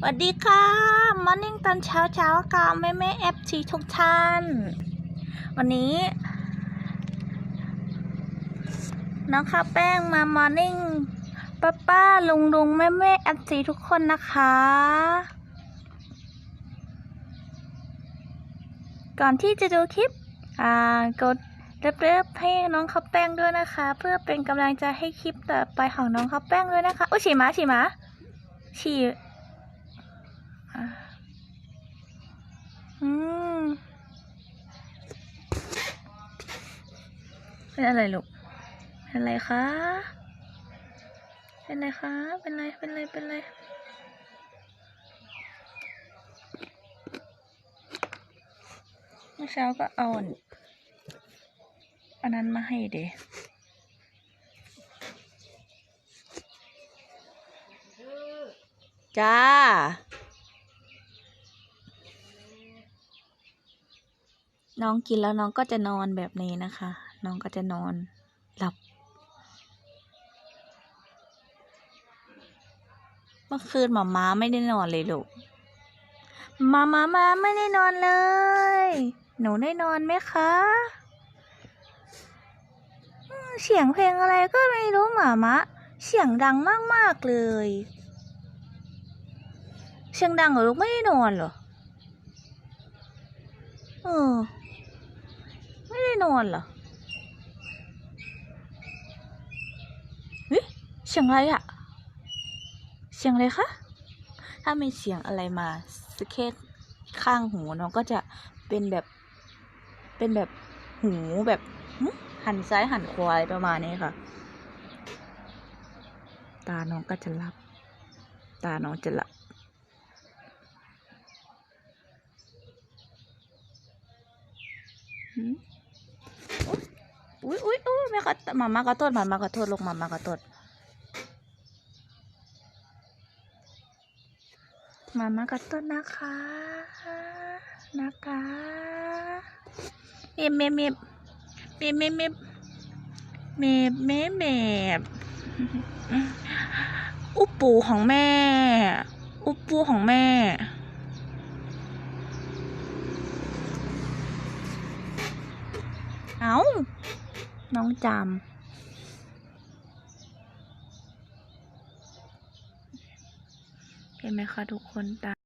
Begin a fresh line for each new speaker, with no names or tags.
สวัสดีค่ะมอร์นิ่งตอนเช้าเช้าๆกับแม่แม่เอฟทีทุกท่าน วันนี้ น้องข้าวแป้งมามอร์นิ่งป้าป้าลุงลุงแม่แม่เอฟทีทุกคนนะคะ ก่อนที่จะดูคลิป อ่ากดเริบๆให้น้องข้าวแป้งด้วยนะคะ เพื่อเป็นกำลังใจให้คลิปต่อไปของน้องข้าวแป้งด้วยนะคะอุ้ยฉี่หมาฉี่หมาฉี่ เป็นอะไรลูก เป็นอะไรคะ เป็นอะไรคะ เป็นอะไร เป็นอะไร เป็นอะไร เมื่อเช้าก็เอาอันนนั้นมาให้เดจ้าน้องกินแล้วน้องก็จะนอนแบบนี้นะคะ น้องก็จะนอนหลับ เมื่อคืนหมาม้าไม่ได้นอนเลยลูกมามามาไม่ได้นอนเลย หนูได้นอนไหมคะเสียงเพลงอะไรก็ไม่รู้หมามะ เสียงดังมากๆเลย เสียงดังเหรอลูกไม่ได้นอนเหรอ เออ ไม่ได้นอนเหรอเฮ้ยเสียงอะไรอะเสียงอะไรคะถ้ามีเสียงอะไรมาสเก็ตข้างหูน้องก็จะเป็นแบบ เป็นแบบหูแบบหันซ้ายหันขวาอะไรประมาณนี้ค่ะ ตาน้องก็จะหลับ ตาน้องจะหลับอุ้ยอุ้ยอุ้ยแม่ขอมามาขอโทษมามาขอโทษลูกมามาขอโทษ มามาขอโทษนนะคะ นะคะเมบเมบเมบเมบเมบเมบเมบเมบเมบอุปปูของแม่ อุปปูของแม่เอาน้องจำ เห็นไหมคะทุกคนตา